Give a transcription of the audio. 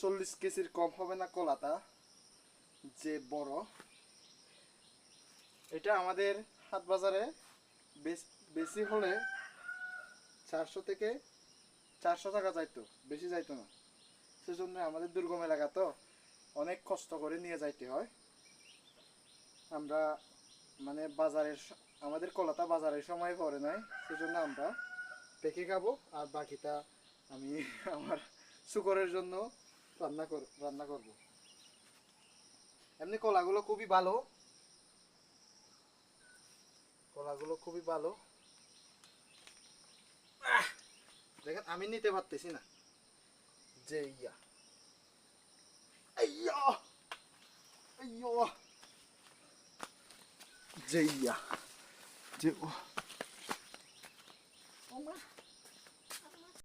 চল্লিশ কেজির কম হবে না কলাটা, যে বড়। এটা আমাদের হাট বাজারে বেশি হলে চারশো থেকে চারশো টাকা যাইতো, বেশি যাইতো না। সেজন্য আমাদের দুর্গম এলাকা তো অনেক কষ্ট করে নিয়ে যাইতে হয়। আমরা মানে বাজারের আমাদের কলাটা বাজারের সময় পড়ে নাই, সেজন্য আমরা পেকে খাব আর বাকিটা আমি আমার শুকরের জন্য রান্না কর, রান্না করব। এমনি কলাগুলো খুবই ভালো। কলাগুলো খুবই ভালো। দেখেন, আমি নিতে পারতেছি না। যে ইয়া। যে ইয়া। যে